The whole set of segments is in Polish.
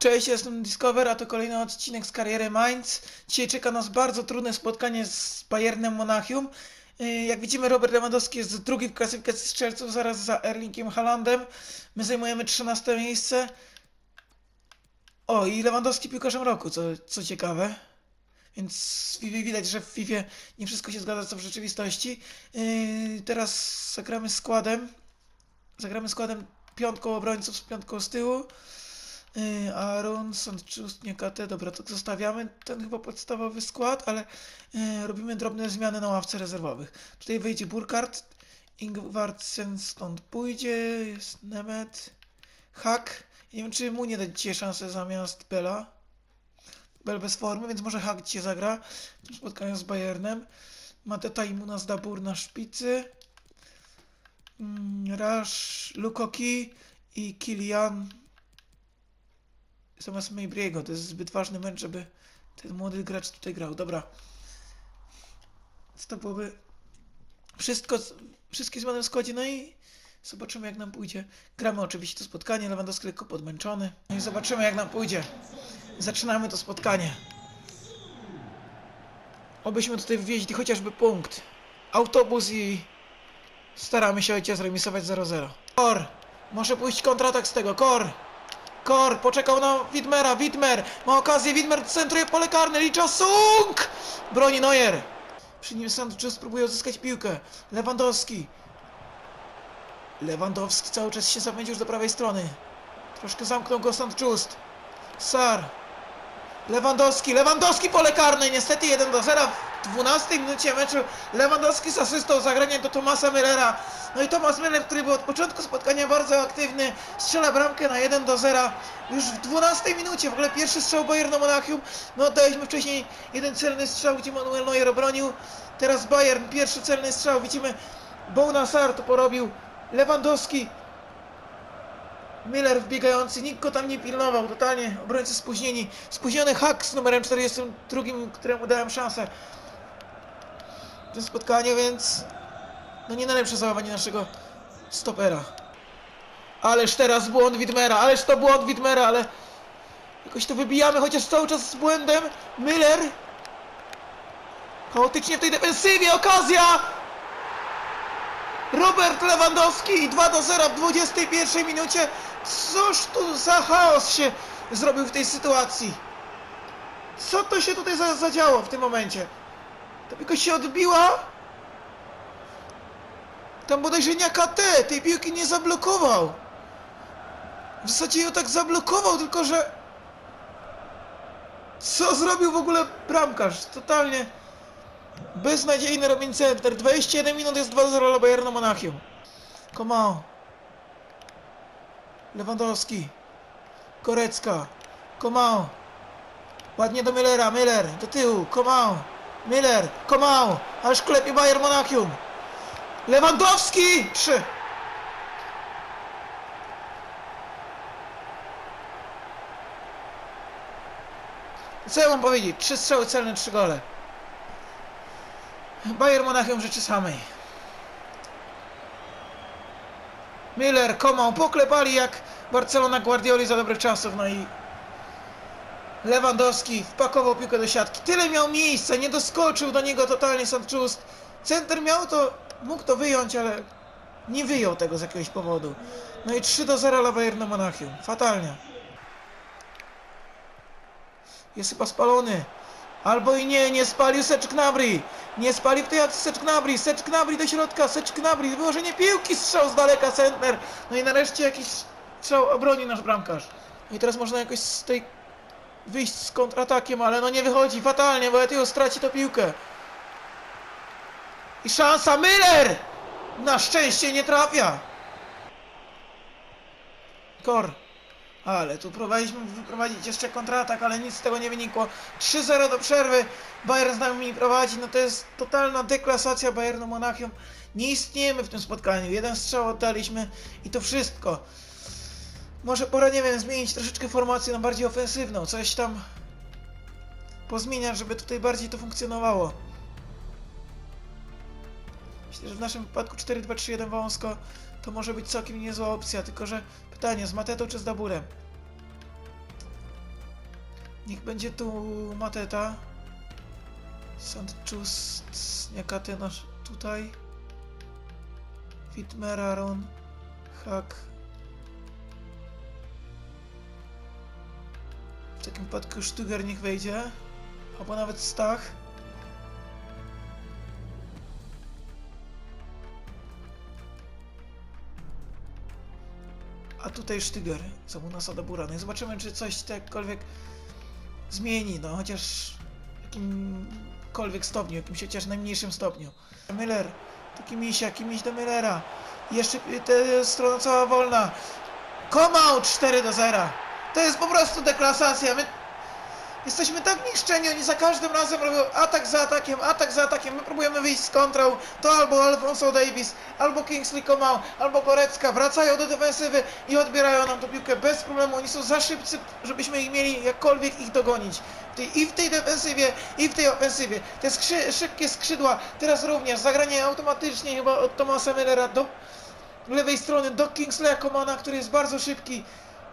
Cześć, jestem Discover, a to kolejny odcinek z kariery Mainz. Dzisiaj czeka nas bardzo trudne spotkanie z Bayernem Monachium. Yy, Jak widzimy, Robert Lewandowski jest drugi w klasyfikacji strzelców, zaraz za Erlingiem Haalandem. My zajmujemy 13 miejsce. O, i Lewandowski piłkarzem roku, co, co ciekawe. Więc widać, że w FIFA nie wszystko się zgadza, co w rzeczywistości. Yy, teraz zagramy składem. Zagramy składem piątką obrońców z piątką z tyłu. Yy, Aaron, Sandchust, Niekate, dobra, to zostawiamy ten chyba podstawowy skład, ale yy, robimy drobne zmiany na ławce rezerwowych. Tutaj wejdzie Burkhardt, Ingvartsen stąd pójdzie, jest Nemet, Hak. Nie wiem, czy mu nie dać dzisiaj szansę zamiast Bela. Bel bez formy, więc może Hak dzisiaj zagra w tym spotkaniu z Bayernem. Mateta i Munas Dabur na szpicy. Mm, Rash, Lukoki i Kilian zamiast Maybriego. To jest zbyt ważny mecz, żeby ten młody gracz tutaj grał. Dobra. To byłoby wszystko, wszystkie zmiany w składzie, no i zobaczymy jak nam pójdzie. Gramy oczywiście to spotkanie, Lewandowski lekko podmęczony. No i zobaczymy jak nam pójdzie. Zaczynamy to spotkanie. Obyśmy tutaj wywieźli chociażby punkt. Autobus i staramy się ojciec remisować 0-0. Kor! Może pójść kontratak z tego, Kor! Kor poczekał na Widmera, Widmer ma okazję, Widmer centruje pole karne, licza Sung! Broni Neuer. Przy nim Sanchez próbuje odzyskać piłkę. Lewandowski. Lewandowski cały czas się zawędził już do prawej strony. Troszkę zamknął go Sanchez. Sar. Lewandowski, Lewandowski pole karne, niestety 1 do 0 w 12 minucie meczu. Lewandowski z asystą zagrania do Tomasa Müllera. No i Tomas Müller, który był od początku spotkania bardzo aktywny, strzela bramkę na 1 do 0 już w 12 minucie. W ogóle pierwszy strzał Bayernu Monachium. No oddaliśmy wcześniej jeden celny strzał, gdzie Manuel Neuer obronił. Teraz Bayern, pierwszy celny strzał. Widzimy, Bouna Sar to porobił. Lewandowski Miller wbiegający, nikt go tam nie pilnował, totalnie obrońcy spóźnieni. Spóźniony hak z numerem 42, któremu dałem szansę w tym spotkaniu, więc no nie najlepsze zachowanie naszego stopera. Ależ teraz błąd Widmera, ależ to błąd Widmera, ale jakoś to wybijamy, chociaż cały czas z błędem. Miller chaotycznie w tej defensywie, okazja! Robert Lewandowski 2 do 0 w 21 minucie. Coż tu za chaos się zrobił w tej sytuacji? Co to się tutaj za, zadziało w tym momencie? Ta piłka się odbiła. Tam bodajże nie KT tej piłki nie zablokował. W zasadzie ją tak zablokował, tylko że... Co zrobił w ogóle bramkarz? Totalnie beznadziejny Robin Center. 21 minut jest 2-0 dla Bayernu Monachium. Komao. Lewandowski. Korecka. Komao. Ładnie do Millera. Miller. Do tyłu. Komao. Miller. Komao. Aż klepie Bayern Monachium. Lewandowski! 3. Co ja mam powiedzieć? Trzy strzały celne, trzy gole. Bayern Monachium rzeczy samej. Miller, Komą poklepali jak Barcelona Guardioli za dobrych czasów, no i Lewandowski wpakował piłkę do siatki. Tyle miał miejsca, nie doskoczył do niego totalnie Sanchez. Center miał to, mógł to wyjąć, ale nie wyjął tego z jakiegoś powodu. No i 3 do 0 dla Bayernu Monachium. Fatalnie. Jest chyba spalony. Albo i nie, nie spalił Secz Gnabry. Nie spalił w tej akcji Secz Gnabry do środka, Secz Gnabry. Wyłożenie piłki, strzał z daleka, Sentner. No i nareszcie jakiś strzał obroni nasz bramkarz. No I teraz można jakoś z tej wyjść z kontratakiem, ale no nie wychodzi fatalnie, bo Etio straci tę piłkę. I szansa Miller! Na szczęście nie trafia. Kor. Ale tu próbowaliśmy wyprowadzić jeszcze kontratak, ale nic z tego nie wynikło. 3-0 do przerwy. Bayern z nami prowadzi. No to jest totalna deklasacja Bayernu Monachium. Nie istniejemy w tym spotkaniu. Jeden strzał oddaliśmy i to wszystko. Może pora, nie wiem, zmienić troszeczkę formację na bardziej ofensywną. Coś tam pozmieniać, żeby tutaj bardziej to funkcjonowało. Myślę, że w naszym wypadku 4-2-3-1 wąsko to może być całkiem niezła opcja, tylko że pytanie, z Matetą czy z Daburem? Niech będzie tu Mateta. St. Just, Niakaty nasz tutaj. Witmeraron. Hak. W takim wypadku Sztuger niech wejdzie. Albo nawet Stach. A tutaj Sztyger, co mu nasada bura. No i zobaczymy, czy coś jakkolwiek zmieni, no chociaż w jakimkolwiek stopniu, jakimś chociaż najmniejszym stopniu. Miller, to Kimisia, Kimiś do Millera. Jeszcze ta strona cała wolna. Come out 4 do 0. To jest po prostu deklasacja. My jesteśmy tak niszczeni, oni za każdym razem robią atak za atakiem, atak za atakiem. My próbujemy wyjść z kontrą. To albo Alfonso Davis, albo Kingsley Coman, albo Gorecka. Wracają do defensywy i odbierają nam tę piłkę bez problemu. Oni są za szybcy, żebyśmy ich mieli jakkolwiek ich dogonić. I w tej defensywie, i w tej ofensywie. Te skrzy, szybkie skrzydła, teraz również zagranie automatycznie chyba od Tomasa Millera do lewej strony do Kingsleya Comana, który jest bardzo szybki.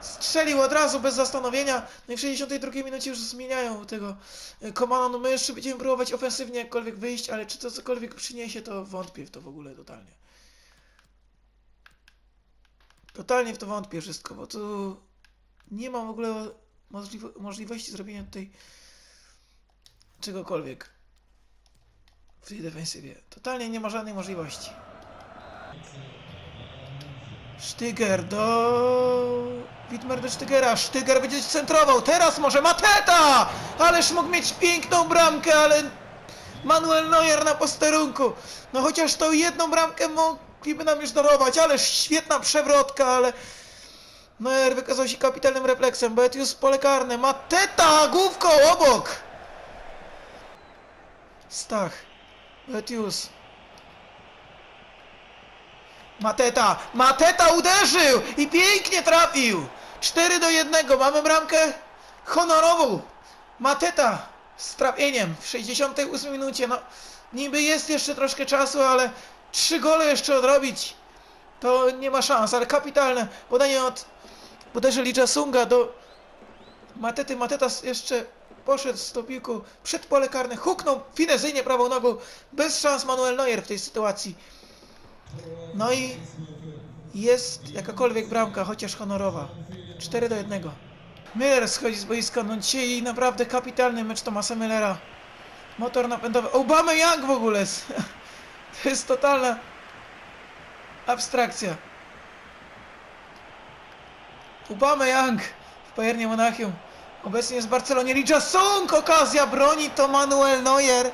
Strzelił od razu bez zastanowienia. No i w 62 minucie już zmieniają tego e, Comana. No my jeszcze będziemy próbować ofensywnie jakkolwiek wyjść, ale czy to cokolwiek przyniesie, to wątpię w to w ogóle totalnie. Totalnie w to wątpię wszystko, bo tu nie ma w ogóle możliwo możliwości zrobienia tutaj czegokolwiek w tej defensywie. Totalnie nie ma żadnej możliwości. Sztyger do... Widmer do Sztygera. Sztyger będzie centrował. Teraz może Mateta! Ależ mógł mieć piękną bramkę, ale... Manuel Neuer na posterunku. No chociaż tą jedną bramkę mogliby nam już darować. Ależ świetna przewrotka, ale... Neuer wykazał się kapitalnym refleksem. Betius pole karne. Mateta! Główką obok! Stach. Betius. Mateta! Mateta uderzył! I pięknie trafił! 4 do 1. Mamy bramkę honorową. Mateta z trafieniem w 68 minucie. No, niby jest jeszcze troszkę czasu, ale trzy gole jeszcze odrobić. To nie ma szans, ale kapitalne podanie od bodajże Licza Sunga do Matety. Mateta jeszcze poszedł z tą piłką przed pole karne, huknął finezyjnie prawą nogą. Bez szans Manuel Neuer w tej sytuacji. No i jest jakakolwiek bramka, chociaż honorowa. 4 do 1. Miller schodzi z boiska, no dzisiaj naprawdę kapitalny mecz Tomasa Millera. Motor napędowy. Obama Young w ogóle. To jest totalna abstrakcja. Obama Young w Bayernie Monachium. Obecnie jest w Barcelonie. Licha Song! Okazja broni to Manuel Neuer.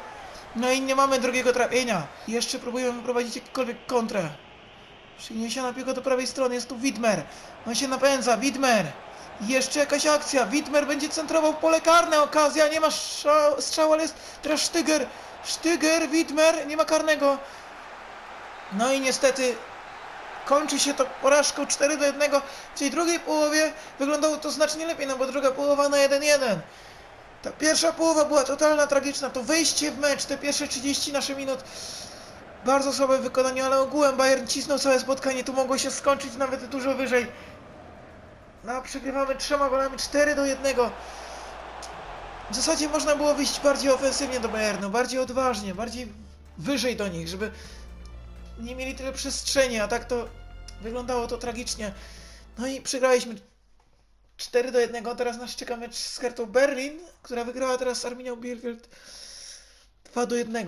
No i nie mamy drugiego trafienia. Jeszcze próbujemy wyprowadzić jakąkolwiek kontrę. Przyniesiona piłka do prawej strony, jest tu Widmer. On się napędza, Widmer. Jeszcze jakaś akcja, Widmer będzie centrował pole karne, okazja, nie ma strzał, strzału, ale jest teraz Sztyger. Sztyger, Widmer, nie ma karnego. No i niestety kończy się to porażką 4 do 1. W tej drugiej połowie wyglądało to znacznie lepiej, no bo druga połowa na 1-1. Ta pierwsza połowa była totalna tragiczna. To wejście w mecz, te pierwsze 30 nasze minut. Bardzo słabe wykonanie, ale ogółem Bayern cisnął całe spotkanie. Tu mogło się skończyć nawet dużo wyżej. No, przegrywamy trzema golami 4 do 1. W zasadzie można było wyjść bardziej ofensywnie do Bayernu, bardziej odważnie, bardziej wyżej do nich, żeby nie mieli tyle przestrzeni, a tak to wyglądało to tragicznie. No i przegraliśmy 4 do 1. Teraz nas czeka mecz z Hertą Berlin, która wygrała teraz z Arminią Bielefeld 2 do 1.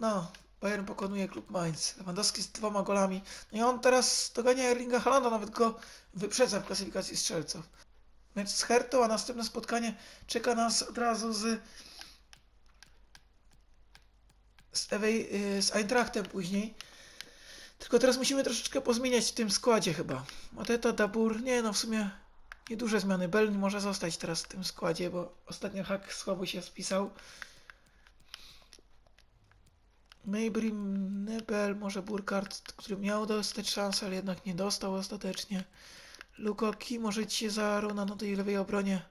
No, Bayern pokonuje klub Mainz. Lewandowski z dwoma golami. No i on teraz dogania Erlinga Halanda, nawet go wyprzedza w klasyfikacji strzelców. Mecz z Hertą, a następne spotkanie czeka nas od razu z z, Ewej, y, z Eintrachtem później. Tylko teraz musimy troszeczkę pozmieniać w tym składzie chyba. Mateta, Dabur, nie no w sumie nieduże zmiany. Bell może zostać teraz w tym składzie, bo ostatnio hak słabo się spisał. Maybury, Nebel, może Burkhardt, który miał dostać szansę, ale jednak nie dostał ostatecznie. Lukoki może ci się zaruna na tej lewej obronie.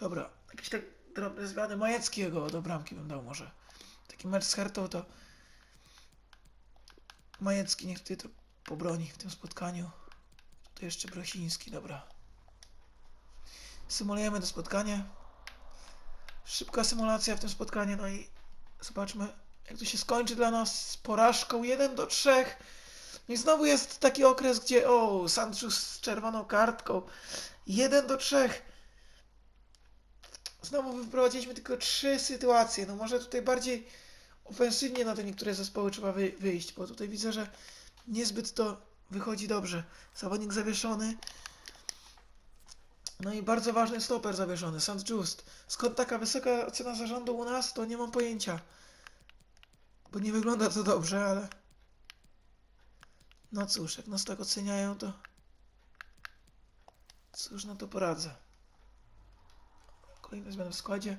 Dobra, jakieś tak drobne zmiany. Majeckiego do bramki bym dał może. Taki mecz z Hertą to Majecki niech tutaj to pobroni w tym spotkaniu. To jeszcze Brosiński, dobra. Symulujemy to spotkanie. Szybka symulacja w tym spotkaniu, no i zobaczmy, jak to się skończy dla nas z porażką 1 do 3. No i znowu jest taki okres, gdzie o, Sancho z czerwoną kartką 1 do 3. Znowu wyprowadziliśmy tylko trzy sytuacje. No może tutaj bardziej ofensywnie na te niektóre zespoły trzeba wy, wyjść, bo tutaj widzę, że niezbyt to wychodzi dobrze. Zawodnik zawieszony. No i bardzo ważny stoper zawieszony, St. Just. Skąd taka wysoka ocena zarządu u nas, to nie mam pojęcia. Bo nie wygląda to dobrze, ale... No cóż, jak nas tak oceniają, to... Cóż na to poradzę. Kolejne zmiany w składzie.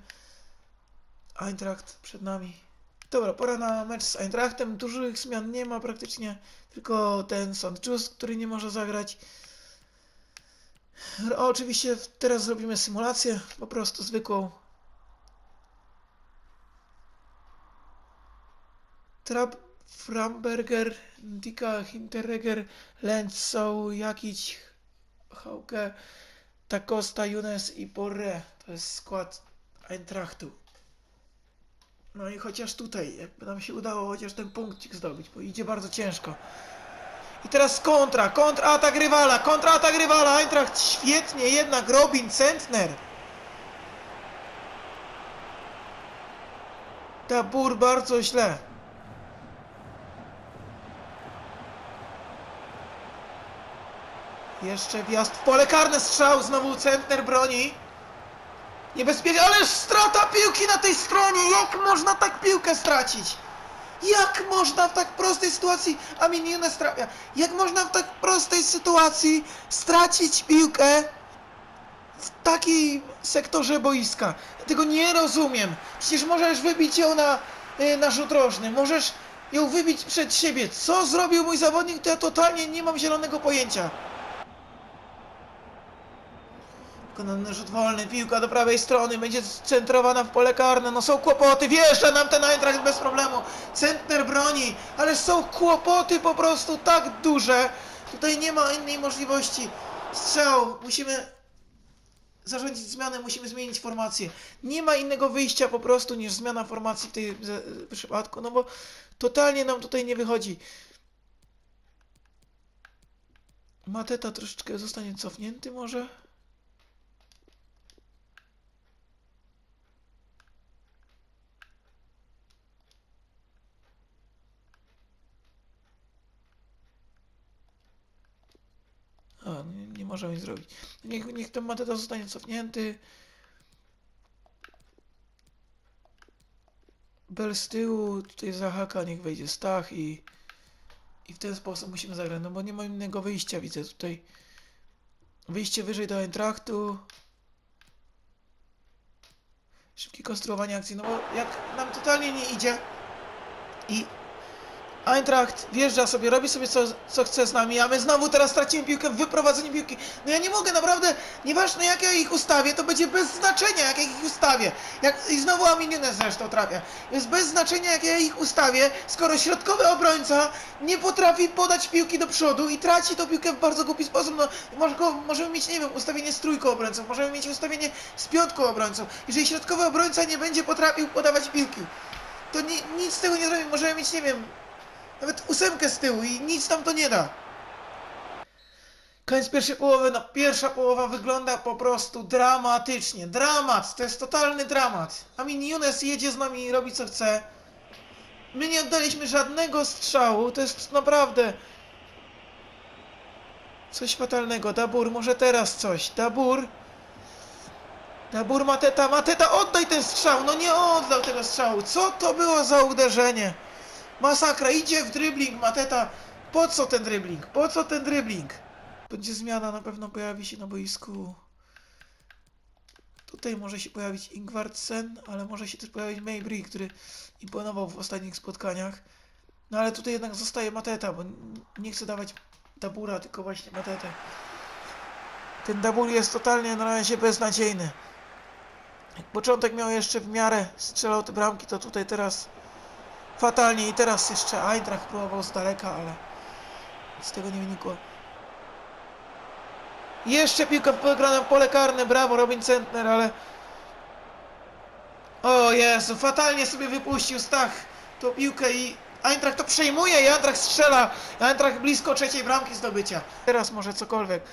Eintracht przed nami. Dobra, pora na mecz z Eintrachtem. Dużych zmian nie ma praktycznie. Tylko ten St. Just, który nie może zagrać. O, oczywiście teraz zrobimy symulację, po prostu zwykłą. Trap, Framberger, Dika, Hinteregger, Lenzow, Jakic, Hauke, Takosta, Younes i Borre. To jest skład Eintrachtu. No i chociaż tutaj, jakby nam się udało chociaż ten punkcik zdobyć, bo idzie bardzo ciężko. I teraz kontra, kontratak rywala, kontratak rywala, Eintracht świetnie, jednak Robin Centner. Tabur bardzo źle. Jeszcze wjazd w pole karne, strzał, znowu Centner broni. Niebezpiecznie, ależ strata piłki na tej stronie, jak można tak piłkę stracić? Jak można w tak prostej sytuacji, a mi nie trafia, jak można w tak prostej sytuacji stracić piłkę w takim sektorze boiska? Ja tego nie rozumiem. Przecież możesz wybić ją na, y, na rzut rożny, możesz ją wybić przed siebie. Co zrobił mój zawodnik, to ja totalnie nie mam zielonego pojęcia. Wykonany rzut wolny, piłka do prawej strony, będzie centrowana w pole karne, no są kłopoty, wjeżdża nam ten Eintracht bez problemu, Centner broni, ale są kłopoty po prostu tak duże, tutaj nie ma innej możliwości, strzał, musimy zarządzić zmianę, musimy zmienić formację, nie ma innego wyjścia po prostu niż zmiana formacji w tym przypadku, no bo totalnie nam tutaj nie wychodzi. Mateta troszeczkę zostanie cofnięty może? A, nie, nie możemy nic zrobić. Niech, niech ten Mateta zostanie cofnięty. Bel z tyłu, tutaj zahaka, niech wejdzie Stach i, i w ten sposób musimy zagrać, no bo nie ma innego wyjścia, widzę tutaj. Wyjście wyżej do Eintrachtu. Szybkie konstruowanie akcji, no bo jak nam totalnie nie idzie i Eintracht wjeżdża sobie, robi sobie co, co chce z nami, a my znowu teraz tracimy piłkę w wyprowadzeniu piłki. No ja nie mogę, naprawdę, nieważne jak ja ich ustawię, to będzie bez znaczenia jak ja ich ustawię. Jak, I znowu Amininę zresztą trafia. Jest bez znaczenia jak ja ich ustawię, skoro środkowy obrońca nie potrafi podać piłki do przodu i traci tą piłkę w bardzo głupi sposób. No, możemy mieć, nie wiem, ustawienie z trójką obrońców, możemy mieć ustawienie z piątką obrońców. Jeżeli środkowy obrońca nie będzie potrafił podawać piłki, to ni, nic z tego nie zrobimy. Możemy mieć, nie wiem, nawet ósemkę z tyłu i nic nam to nie da. Koniec pierwszej połowy, no pierwsza połowa wygląda po prostu dramatycznie. Dramat, to jest totalny dramat. Amin Younes jedzie z nami i robi co chce. My nie oddaliśmy żadnego strzału, to jest naprawdę coś fatalnego. Dabur, może teraz coś. Dabur. Dabur Mateta, Mateta, oddaj ten strzał! No nie oddał tego strzału. Co to było za uderzenie? Masakra, idzie w dribbling Mateta. Po co ten dribbling? Po co ten dribbling? Będzie zmiana, na pewno pojawi się na boisku. Tutaj może się pojawić Ingvartsen, ale może się też pojawić Maybury, który imponował w ostatnich spotkaniach. No ale tutaj jednak zostaje Mateta, bo nie chcę dawać Dabura, tylko właśnie Matetę. Ten Dabur jest totalnie na razie beznadziejny. Jak początek miał jeszcze w miarę, strzelał te bramki, to tutaj teraz fatalnie i teraz jeszcze Eintracht próbował z daleka, ale z tego nie wynikło. Jeszcze piłka wygrana w pole karne, brawo Robin Centner, ale... O Jezu, fatalnie sobie wypuścił Stach tą piłkę i Eintracht to przejmuje i Eintracht strzela. Eintracht blisko trzeciej bramki zdobycia. Teraz może cokolwiek.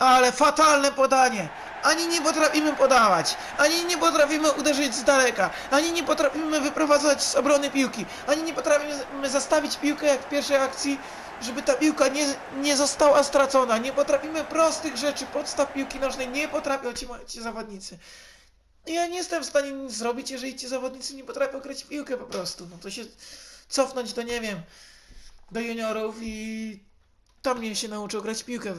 Ale fatalne podanie. Ani nie potrafimy podawać, ani nie potrafimy uderzyć z daleka, ani nie potrafimy wyprowadzać z obrony piłki, ani nie potrafimy zastawić piłkę jak w pierwszej akcji, żeby ta piłka nie, nie została stracona. Nie potrafimy prostych rzeczy, podstaw piłki nożnej, nie potrafią ci, ci zawodnicy. Ja nie jestem w stanie nic zrobić, jeżeli ci zawodnicy nie potrafią grać piłkę po prostu. No to się cofnąć do, nie wiem, do juniorów i tam nie się nauczył grać piłkę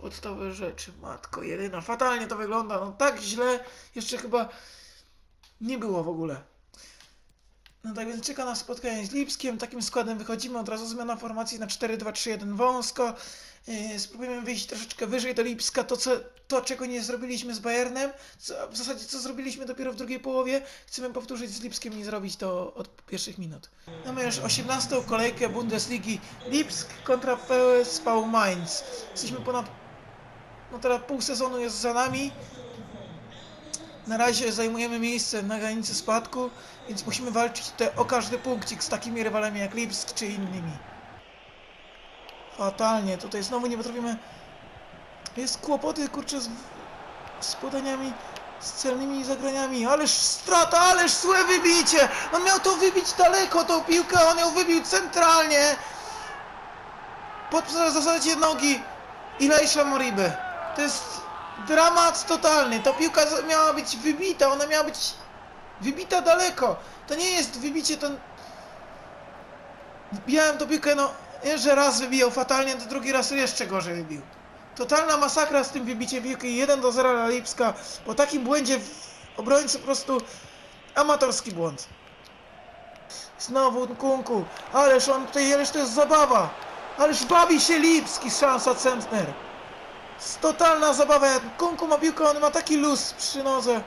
podstawowe rzeczy. Matko jedyna, fatalnie to wygląda, no tak źle, jeszcze chyba nie było w ogóle. No tak więc czeka nas spotkanie z Lipskiem, takim składem wychodzimy, od razu zmiana formacji na 4-2-3-1 wąsko. Yy, spróbujemy wyjść troszeczkę wyżej do Lipska, to, co, to czego nie zrobiliśmy z Bayernem, co, w zasadzie co zrobiliśmy dopiero w drugiej połowie, chcemy powtórzyć z Lipskiem i zrobić to od pierwszych minut. Mamy już 18. kolejkę Bundesligi Lipsk kontra PSV Mainz. Jesteśmy ponad, no teraz pół sezonu jest za nami. Na razie zajmujemy miejsce na granicy spadku, więc musimy walczyć te, o każdy punkcik z takimi rywalami jak Lipsk czy innymi. Fatalnie, tutaj znowu nie potrafimy... Jest kłopoty, kurczę, z, z podaniami, z celnymi zagraniami. Ależ strata, ależ złe wybicie! On miał to wybić daleko, tą piłkę, on ją wybił centralnie! Pod zasadzie nogi Ilejsza Moriby. To jest dramat totalny. Ta piłka miała być wybita, ona miała być wybita daleko. To nie jest wybicie, to... Wbijałem tą piłkę, no, nie, że raz wybijał fatalnie, to drugi raz jeszcze gorzej wybił. Totalna masakra z tym wybiciem piłki 1 do 0 dla Lipska. Po takim błędzie obrońcy po prostu amatorski błąd. Znowu Nkunku, ależ on tutaj, ależ to jest zabawa. Ależ bawi się Lipski, szansa Centner. Totalna zabawa, jak Nkunku ma piłkę, on ma taki luz przy nodze,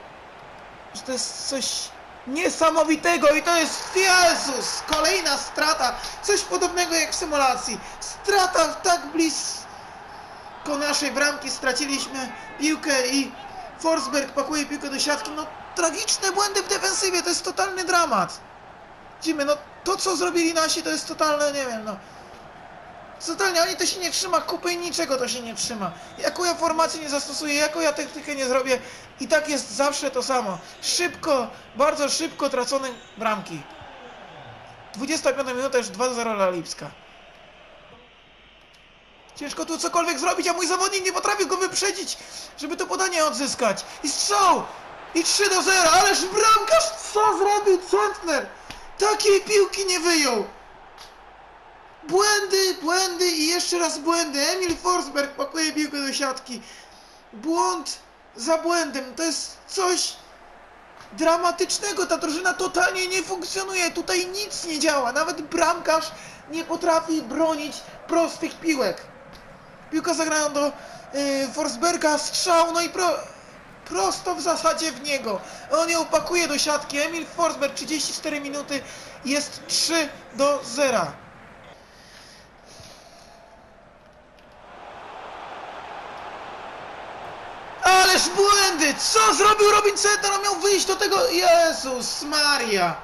że to jest coś niesamowitego i to jest Jezus, kolejna strata, coś podobnego jak w symulacji. Strata tak blisko naszej bramki, straciliśmy piłkę i Forsberg pakuje piłkę do siatki, no tragiczne błędy w defensywie, to jest totalny dramat. Widzimy, no to co zrobili nasi to jest totalne, nie wiem, no. Totalnie, ani to się nie trzyma kupy niczego to się nie trzyma. Jaką ja formację nie zastosuję, jaką ja technikę nie zrobię i tak jest zawsze to samo. Szybko, bardzo szybko tracone bramki. 25 minuta już 2-0 dla Lipska. Ciężko tu cokolwiek zrobić, a mój zawodnik nie potrafi go wyprzedzić, żeby to podanie odzyskać. I strzał! I 3 do 0, ależ bramkarz co zrobił Centner? Takiej piłki nie wyjął! Błędy, błędy i jeszcze raz błędy. Emil Forsberg pakuje piłkę do siatki. Błąd za błędem. To jest coś dramatycznego. Ta drużyna totalnie nie funkcjonuje. Tutaj nic nie działa. Nawet bramkarz nie potrafi bronić prostych piłek. Piłka zagrana do y, Forsberga, strzał, no i pro, prosto w zasadzie w niego. On ją pakuje do siatki. Emil Forsberg, 34 minuty, jest 3 do 0. Ależ błędy! Co zrobił Robin Center? On miał wyjść do tego... Jezus Maria!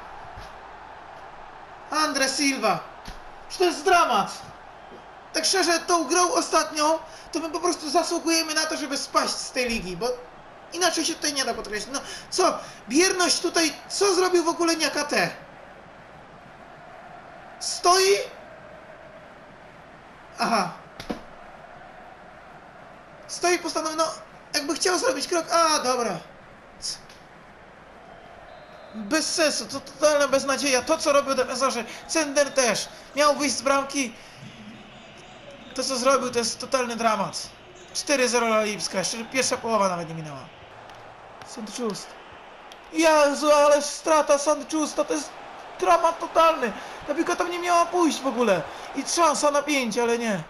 Andre Silva. Czy to jest dramat? Tak szczerze, tą grą ostatnią, to my po prostu zasługujemy na to, żeby spaść z tej ligi, bo inaczej się tutaj nie da podkreślić. No co, bierność tutaj, co zrobił w ogóle Niakate? Stoi? Aha. Stoi postanowił, no jakby chciał zrobić krok, a dobra. Bez sensu, to totalna beznadzieja. To co robił defensorze, Cender też. Miał wyjść z bramki. To co zrobił to jest totalny dramat. 4-0 dla Lipska, jeszcze pierwsza połowa nawet nie minęła. St. Just. Jezu, ale strata St. Justa, to jest dramat totalny. Ta piłka tam nie miała pójść w ogóle. I szansa na 5, ale nie.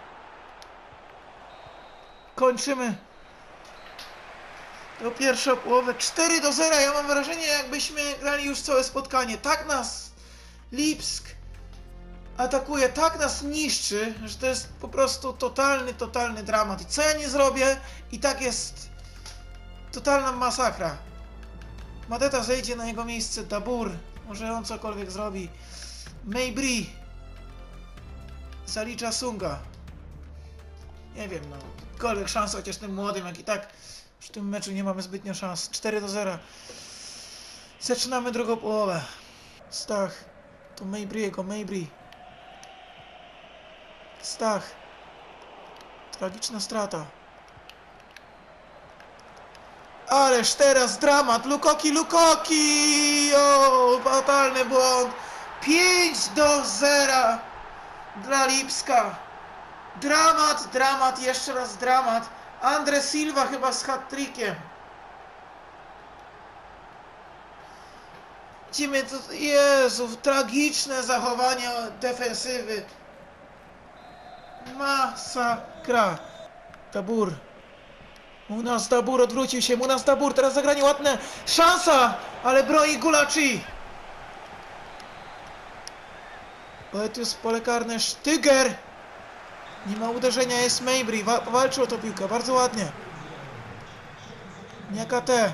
Kończymy. To pierwsza połowę 4 do 0. Ja mam wrażenie, jakbyśmy grali już całe spotkanie. Tak nas Lipsk atakuje, tak nas niszczy, że to jest po prostu totalny, totalny dramat. I co ja nie zrobię, i tak jest totalna masakra. Madeta zejdzie na jego miejsce, Dabur, może on cokolwiek zrobi. Maybri zalicza Sunga. Nie wiem, no, kolwiek szans, chociaż tym młodym, jak i tak przy tym meczu nie mamy zbytnio szans. 4 do 0. Zaczynamy drugą połowę. Stach. To Maybriego, Maybri. Stach. Tragiczna strata. Ależ teraz dramat. Lukoki, Lukoki! O, fatalny błąd. 5 do 0 dla Lipska. Dramat, dramat, jeszcze raz dramat. Andre Silva chyba z hat-trickiem. Widzimy, to, Jezu, tragiczne zachowanie defensywy. Masakra. Tabur. Munas Dabur odwrócił się. Munas Dabur, teraz zagranie ładne. Szansa, ale broni Gulaci. Poetius pole karne. Sztyger. Nie ma uderzenia, jest Maybri. Wa walczył o tą piłkę, bardzo ładnie. Niakate.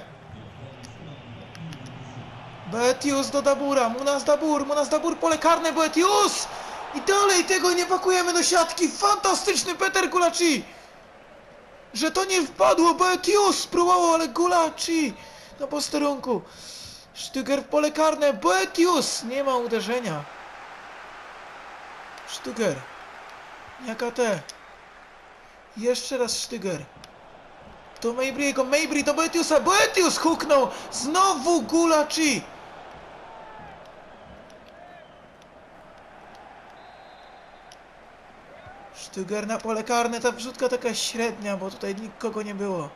Boetius do Dabura, Munas Dabur, Munas Dabur, pole karne, Boetius! I dalej tego nie pakujemy do siatki, fantastyczny Peter Gulaci! Że to nie wpadło, Boetius spróbował, ale Gulaci na posterunku. Sztyger w pole karne, Boetius! Nie ma uderzenia. Sztyger. Niakate. Jeszcze raz Sztyger. Do Maybriego, Maybri do Boetiusa, Boetius huknął! Znowu Gulaci! Sztyger na pole karne, ta wrzutka taka średnia, bo tutaj nikogo nie było.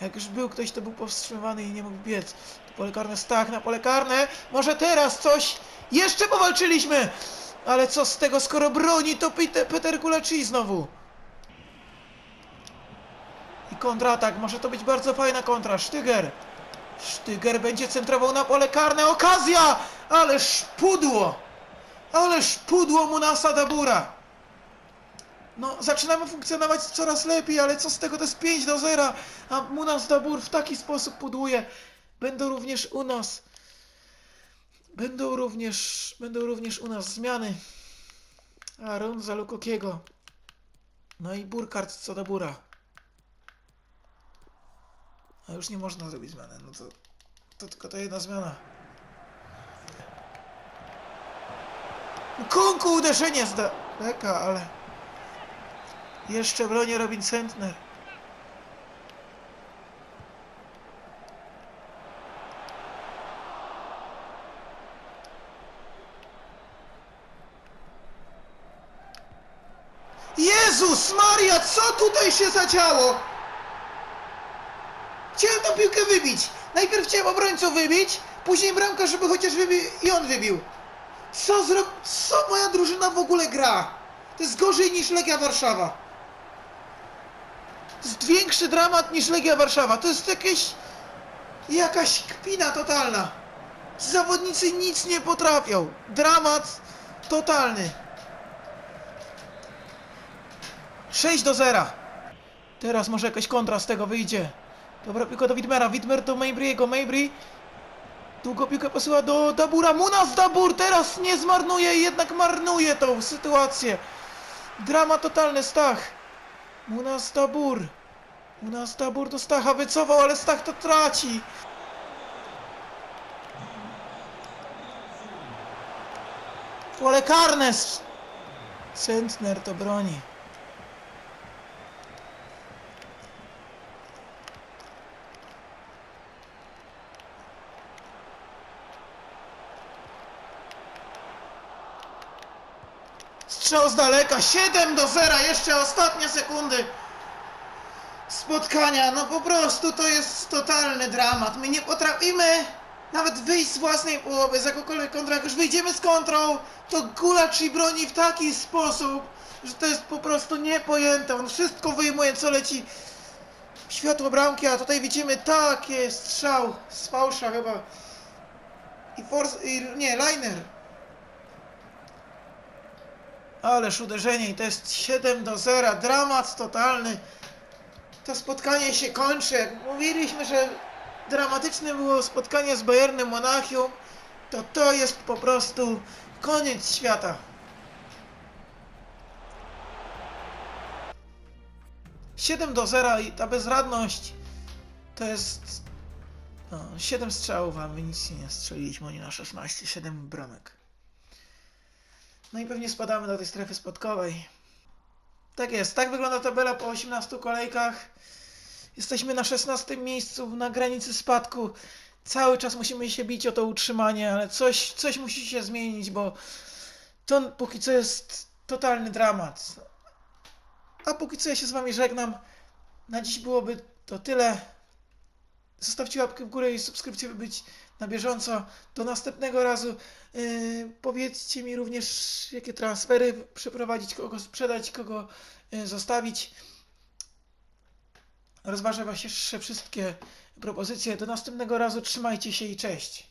Jak już był ktoś, to był powstrzymywany i nie mógł biec. Pole karne, Stach na pole karne. Może teraz coś? Jeszcze powalczyliśmy! Ale co z tego, skoro broni, to Peter, Peter znowu. I kontratak, może to być bardzo fajna kontra. Sztyger. Sztyger będzie centrował na pole karne. Okazja! Ależ pudło! Ależ pudło mu na Sadabura! No, zaczynamy funkcjonować coraz lepiej, ale co z tego, to jest 5 do 0, a Munas Dabur w taki sposób pudłuje. Będą również u nas. Będą również, będą również u nas zmiany. Aaron za Lukokiego. No i Burkhardt co Dabura. A już nie można zrobić zmiany, no to, to tylko ta jedna zmiana. Kunku uderzenie z daleka, ale... Jeszcze broni Robin Sentner. Jezus Maria, się zadziało? Chciałem tą piłkę wybić. Najpierw chciałem obrońców wybić, później bramka, żeby chociaż wybił i on wybił. Co zro... Co moja drużyna w ogóle gra? To jest gorzej niż Legia Warszawa. To jest większy dramat niż Legia Warszawa. To jest jakieś... Jakaś kpina totalna. Zawodnicy nic nie potrafią. Dramat totalny. 6 do 0. Teraz może jakaś kontra z tego wyjdzie. Dobra, piłka do Widmera. Widmer do Maybriego. Maybri Długo piłkę posyła do Dabura. Munas Dabur teraz nie zmarnuje, jednak marnuje tą sytuację. Drama totalny Stach. Munas Dabur. Munas Dabur do Stacha wycofał, ale Stach to traci. Pole karne. Sentner to broni. Strzał z daleka, 7 do 0, jeszcze ostatnie sekundy spotkania. No po prostu to jest totalny dramat. My nie potrafimy nawet wyjść z własnej połowy z jakąkolwiek kontrą. Jak już wyjdziemy z kontrą, to Gulaci broni w taki sposób, że to jest po prostu niepojęte. On wszystko wyjmuje, co leci światło bramki, a tutaj widzimy takie strzał z fałsza chyba. I force, i, nie, liner. Ależ uderzenie i to jest 7 do 0. Dramat totalny. To spotkanie się kończy. Mówiliśmy, że dramatyczne było spotkanie z Bayernem Monachium, to to jest po prostu koniec świata. Siedem do zera i ta bezradność to jest no, 7 strzałów, a my nic nie strzeliliśmy, oni na 16, 7 bramek. No i pewnie spadamy do tej strefy spadkowej. Tak jest, tak wygląda tabela po 18 kolejkach. Jesteśmy na 16 miejscu, na granicy spadku. Cały czas musimy się bić o to utrzymanie, ale coś, coś musi się zmienić, bo to póki co jest totalny dramat. A póki co ja się z wami żegnam. Na dziś byłoby to tyle. Zostawcie łapkę w górę i subskrypcję, by być na bieżąco. Do następnego razu. Yy, powiedzcie mi również, jakie transfery przeprowadzić, kogo sprzedać, kogo yy, zostawić. Rozważę wasze wszystkie propozycje. Do następnego razu. Trzymajcie się i cześć.